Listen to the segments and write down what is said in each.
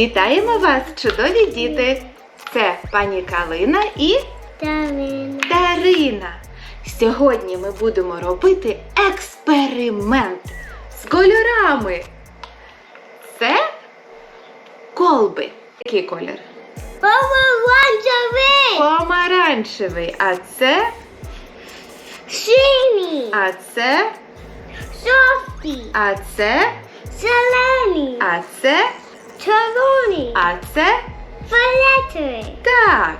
Вітаємо вас, чудові діти! Це пані Калина і Дарина. Дарина. Сьогодні ми будемо робити експеримент з кольорами. Це колби. Який колір? Помаранчевий. Помаранчевий. А це, Синій. а це, Жовтий. а це, Зелений. а це, Червоний. а це. Фіолетовий. Так.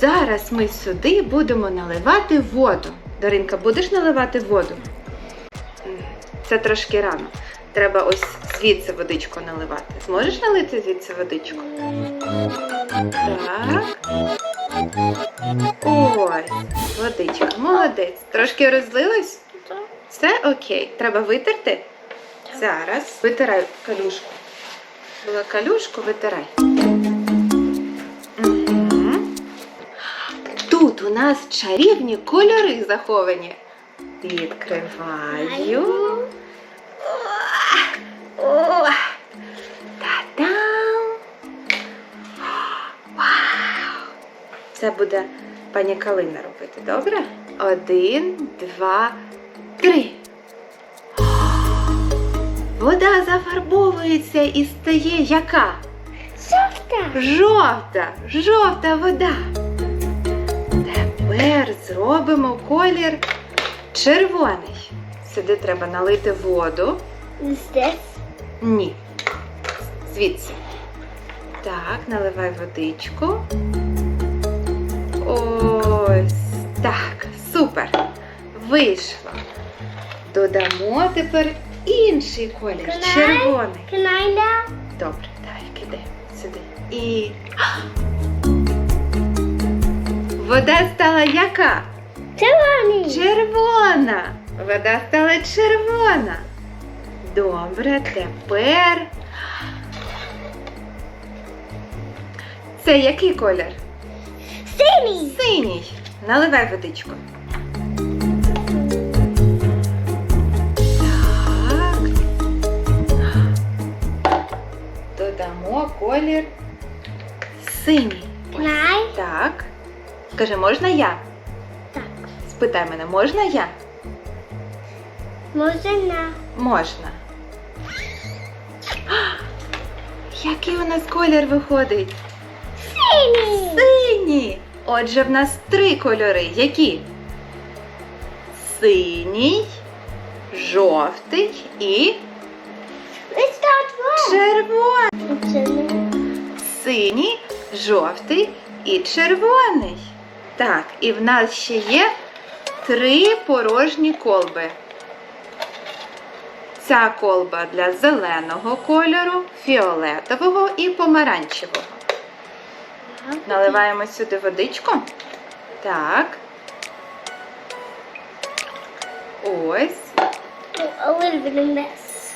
Зараз ми сюди будемо наливати воду. Даринка, будеш наливати воду? Це трошки рано. Треба ось звідси водичку наливати. Зможеш налити звідси водичку? Так. Ось, водичка. Молодець. Трошки розлилось? Все окей. Треба витерти? Зараз. Витирай калюшку. Була калюшку, витирай. Тут у нас чарівні кольори заховані. Відкриваю. Та-дам! Вау! Це буде пані Калина робити, добре? Один, два, три. Вода зафарбовується і стає яка? Жовта. Жовта, жовта вода. Тепер зробимо колір червоний. Сюди треба налити воду. Здесь. Ні. Звідси. Так, наливай водичку. Ось так. Супер. Вийшло. Додамо тепер інший колір. Клей. Червоний. Can I now? Добре, давай, кидай сюди. І. Вода стала яка? Червоний. Червона. Вода стала червона. Добре, тепер. Це який колір? Синій. Синій. Наливай водичку. Колір синій. I? Так. Скажи, можна я? Так. Спитай мене, можна я? Можна. Можна. Який у нас колір виходить? Синій. Синій. Отже, в нас три кольори. Які? Синій, жовтий і червоний. Це. Синій, жовтий і червоний. Так, і в нас ще є три порожні колби. Ця колба для зеленого кольору, фіолетового і помаранчевого. Наливаємо сюди водичку. Так. Ось. Mess.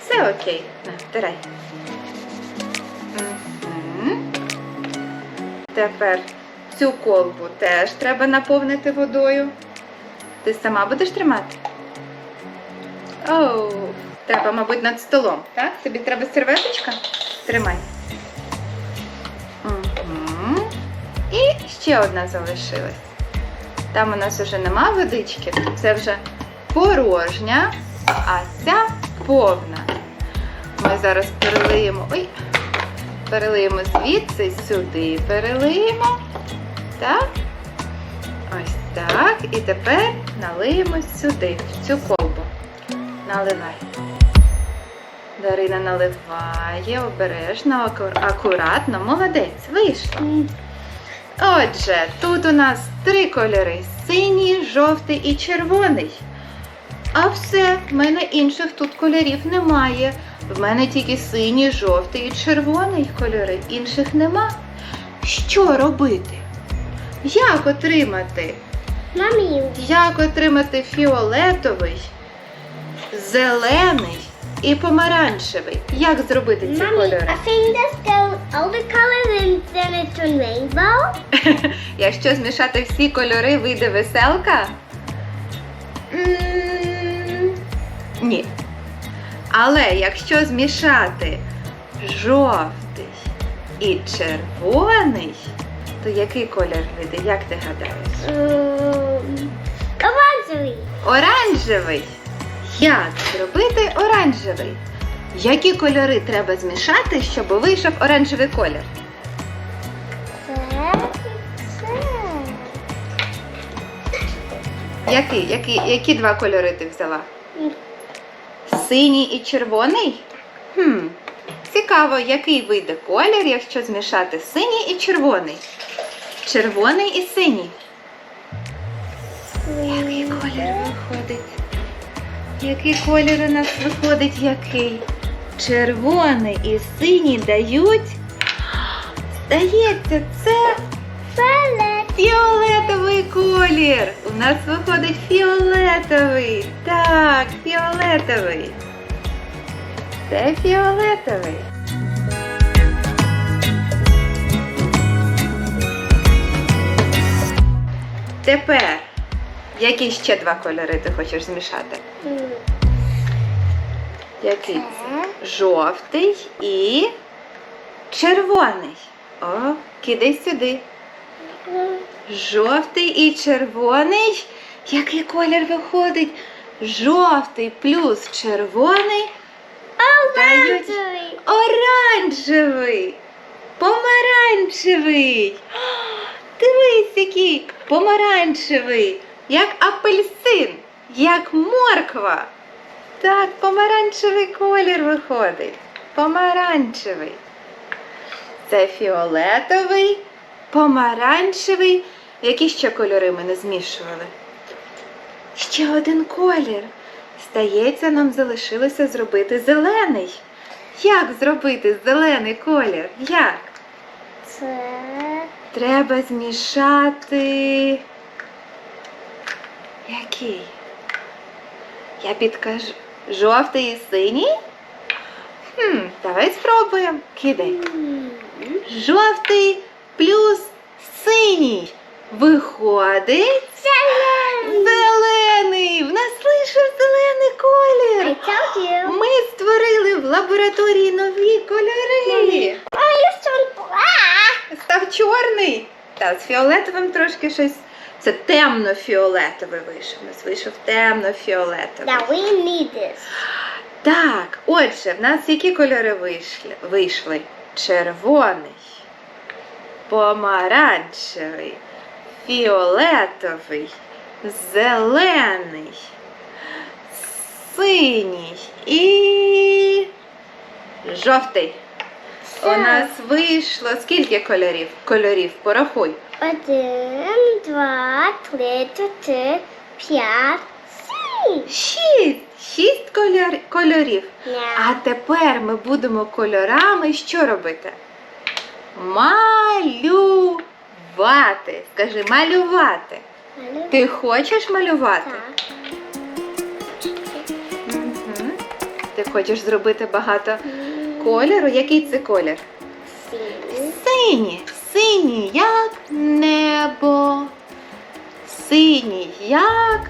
Все окей. На, втирай. Тепер цю колбу теж треба наповнити водою. Ти сама будеш тримати? Оу, треба, мабуть, над столом, так? Тобі треба серветочка? Тримай. Угу. І ще одна залишилась. Там у нас вже нема водички, це вже порожня, а ця повна. Ми зараз перелиємо. Ой, перелиємо звідси сюди, перелиємо. Так. Ось так. І тепер налиємо сюди, в цю колбу. Наливай. Дарина наливає обережно, аку- акуратно. Молодець, вийшло. Отже, тут у нас три кольори: синій, жовтий і червоний. А все, в мене інших тут кольорів немає. В мене тільки синій, жовтий і червоний кольори, інших нема. Що робити? Як отримати? Mommy. Як отримати фіолетовий, зелений і помаранчевий? Як зробити ці Mommy, кольори? I think let's go all the colors and then it's a rainbow. Якщо змішати всі кольори, вийде веселка? М, Ні. Але якщо змішати жовтий, і червоний, то який колір вийде, як ти гадаєш? Ем, Оранжевий. Оранжевий. Як зробити оранжевий? Які кольори треба змішати, щоб вийшов оранжевий колір? Це. Це. Який? Які, які два кольори ти взяла? Синій і червоний? Хм. Цікаво, який вийде колір, якщо змішати синій і червоний. Червоний і синій. Який колір виходить? Який колір у нас виходить який? Червоний і синій дають. Здається, це Фіолет. фіолетовий колір. У нас виходить фіолетовий. Так, фіолетовий. Це фіолетовий. Тепер, які ще два кольори ти хочеш змішати? Який? Це. Жовтий і червоний. О, кидай сюди. Жовтий і червоний. Який колір виходить? Жовтий плюс червоний дають Оранжевий. оранжевий, помаранчевий. Дивись, який помаранчевий, як апельсин, як морква. Так, помаранчевий колір виходить. Помаранчевий. Це фіолетовий, помаранчевий. Які ще кольори ми не змішували? Ще один колір. Здається, нам залишилося зробити зелений. Як зробити зелений колір? Як? Це. Треба змішати. Який? Я підкажу. Жовтий і синій? Хм, давай спробуємо. Кидай. Жовтий плюс синій. Виходить Зелений. зелений. В нас вийшов зелений I колір. told you. Ми створили в лабораторії нові кольори. I. Став чорний. Та з фіолетовим трошки щось. Це темно-фіолетовий вийшов. У нас вийшов темно-фіолетовий. Now we need this. Так, отже, в нас які кольори вийшли? вийшли? Червоний, помаранчевий, фіолетовий, зелений, синій і жовтий. У нас вийшло скільки кольорів? Кольорів порахуй. Один, два, три, чотири, п'ять, сім. Шість. Шість кольор... кольорів. А тепер ми будемо кольорами що робити? Малювати. Скажи, малювати. Ти хочеш малювати? так. Мгм. Ти хочеш зробити багато кольору? Який це колір? Сім. Синій. Синій, як небо. Синій, як.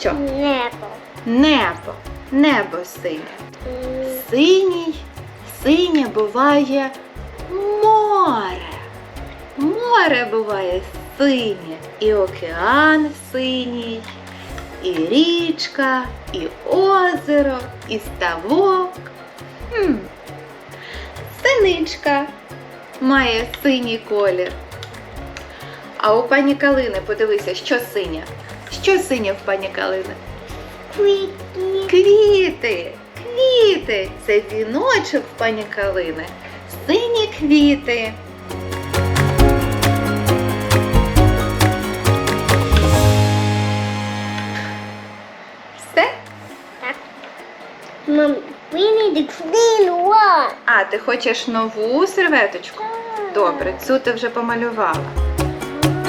Що? Небо. Небо. Небо синє. Синій, синє буває море. Море буває синє, і океан синій, і річка, і озеро, і ставок. Хм. Синичка має синій колір. А у пані Калини, подивися, що синє? Що синє в пані Калини? Квітні. Квіти, квіти. Це віночок в пані Калини. Сині квіти. Все? Так. Mom, we need a clean one. А, ти хочеш нову серветочку? Добре, цю ти вже помалювала.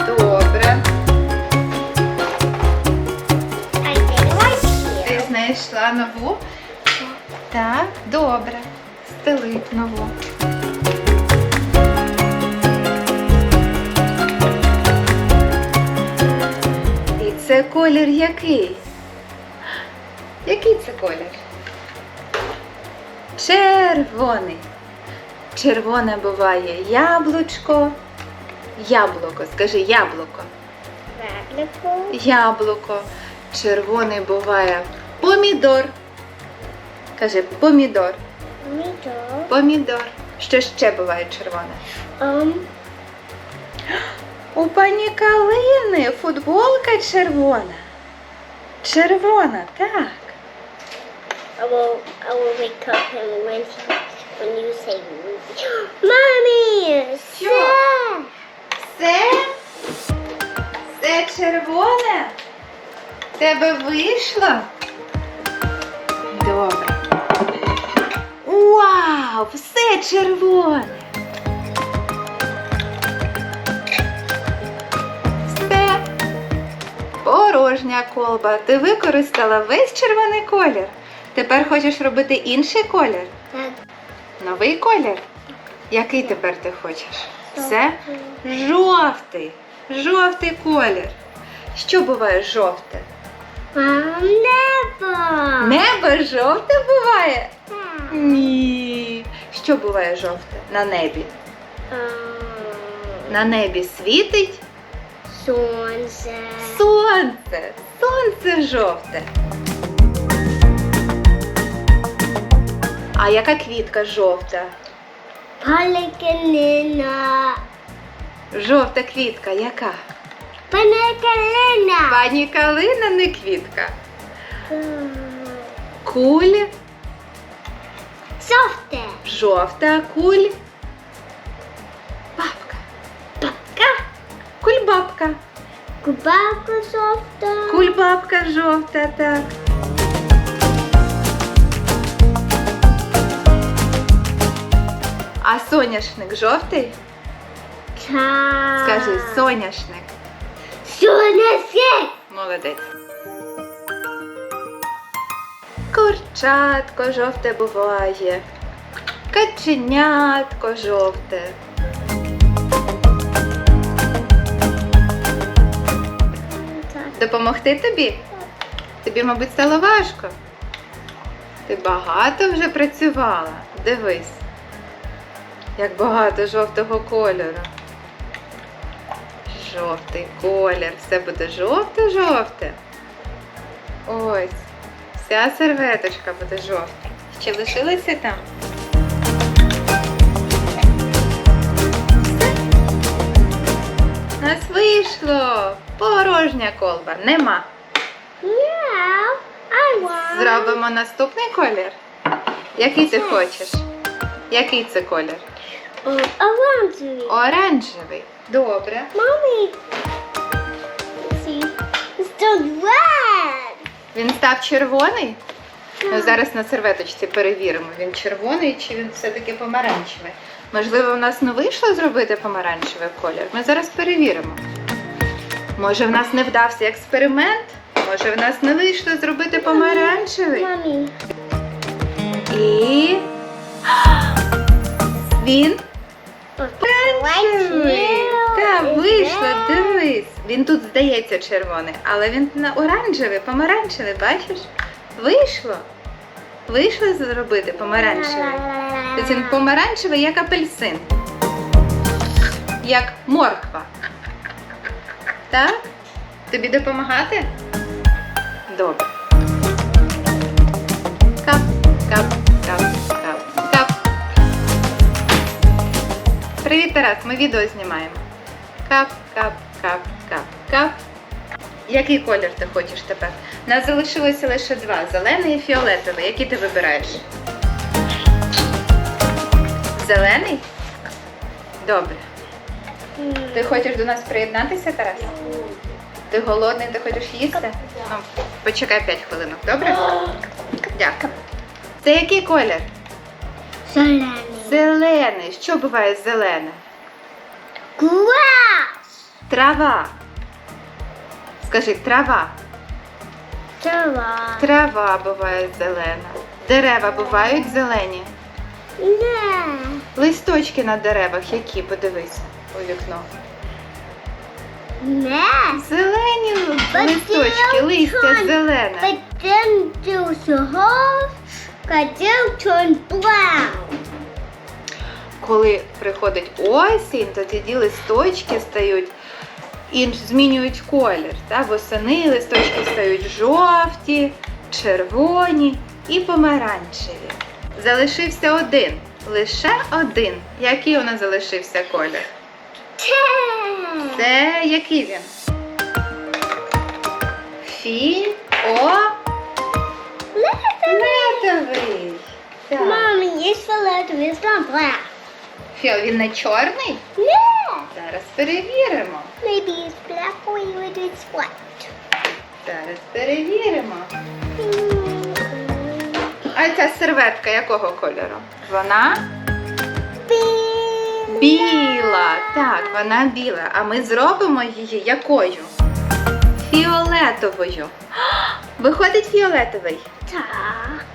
Добре. I did right here. Ти знайшла нову? Так, добре. Стели нову. Це колір який? Який це колір? Червоний. Червоне буває яблучко. Яблуко, скажи яблуко. Яблуко. Яблуко. Червоний буває помідор. Кажи помідор. Помідор. Помідор. Що ще буває червоне? Um, У пані Калини футболка червона. Червона, так. I will, I will wake up him when he, when you say Mommy! Що? Це? Це червоне? Тебе вийшло? Добре. Вау! Все червоне. Порожня колба. Ти використала весь червоний колір. Тепер хочеш робити інший колір? Так. Новий колір? Який тепер ти хочеш? Це жовтий. Жовтий колір. Що буває жовте? Небо! Небо жовте буває? Ні. Що буває жовте на небі? На небі світить сонце. сонце. Сонце жовте. А яка квітка жовта? Палекалина. Жовта квітка, яка? Палекалина. Пані Калина не квітка. Куль, Софте. жовта куль. Кульбабка. Кубака софта. Кульбабка жовта, так. А соняшник жовтий? Та. Скажи, соняшник. Сонце. Молодець. Курчатко жовте буває. Каченятко жовте. Допомогти тобі? Тобі, мабуть, стало важко. Ти багато вже працювала. Дивись, як багато жовтого кольору. Жовтий колір. Все буде жовте-жовте. Ось. Вся серветочка буде жовта. Ще лишилося там? У нас вийшло. Порожня колба. Нема. Yeah, I want. Зробимо наступний колір. Який ти хочеш? Який це колір? Orange. Оранжевий. Добре. Mommy. Let's see. It's still red. Він став червоний. Ну, зараз на серветочці перевіримо, він червоний чи він все-таки помаранчевий. Можливо, в нас не вийшло зробити помаранчевий колір. Ми зараз перевіримо. Може, в нас не вдався експеримент? Може, в нас не вийшло зробити помаранчевий? Mommy. І. Він Помаранчевий. Так, вийшло, дивись. Він тут здається червоний, але він на оранжевий, помаранчевий, бачиш? Вийшло. Вийшло зробити помаранчевий. Тобто він помаранчевий, як апельсин. Як морква. Так? Тобі допомагати? Добре. Кап, кап, кап, кап, кап. Привіт, Тарас, ми відео знімаємо. Кап, кап, кап, кап, кап. Який колір ти хочеш тепер? Нас залишилося лише два: зелений і фіолетовий. Який ти вибираєш? Зелений? Добре. Ти хочеш до нас приєднатися, Тарас? Ти голодний, ти хочеш їсти? Ну, почекай 5 хвилинок, добре? Дякую. Це який колір? Зелений. Зелений. Що буває зелене? Grass. Трава. Скажи, трава. Трава. Трава буває зелена. Дерева бувають зелені. Не. Листочки на деревах, які подивись у вікно. Не. Зелені листочки, листя зелене. Коли приходить осінь, то тоді листочки стають і змінюють колір. Та? Восени листочки стають жовті, червоні і помаранчеві. Залишився один. Лише один. Який у нас залишився колір? Це який він? Фіолетовий. Мам, є фіолетовий, not. Фіо, він не чорний? Yeah. Зараз перевіримо. Maybe it's black or it's white. Зараз перевіримо. А ця серветка якого кольору? Вона біла. Так, вона біла. А ми зробимо її якою? Фіолетовою. Виходить фіолетовий. Так.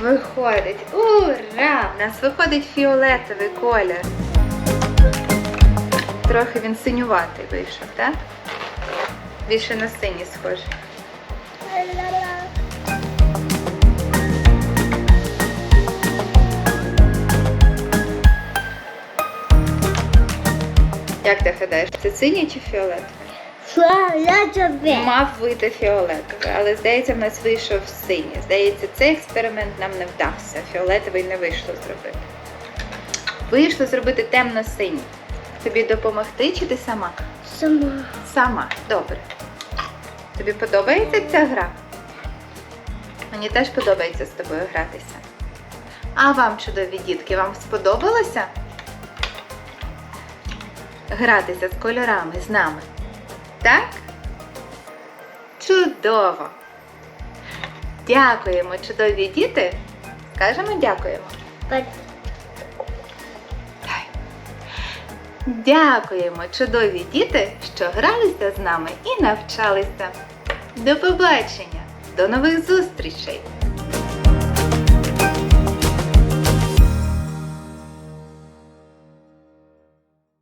Виходить. Ура! В нас виходить фіолетовий колір. Трохи він синюватий вийшов, так? Більше на синій схожий. Як ти гадаєш, це синій чи фіолетовий? Фіолетовий. Мав вийти фіолетовий, але здається, в нас вийшов синій. Здається, цей експеримент нам не вдався. Фіолетовий не вийшло зробити. Вийшло зробити темно-синій. Тобі допомогти чи ти сама? Сама. Сама. Добре. Тобі подобається ця гра? Мені теж подобається з тобою гратися. А вам, чудові дітки, вам сподобалося? Гратися з кольорами з нами. Так? Чудово! Дякуємо, чудові діти. Скажемо дякуємо. Дай. Дякуємо, чудові діти, що гралися з нами і навчалися. До побачення! До нових зустрічей!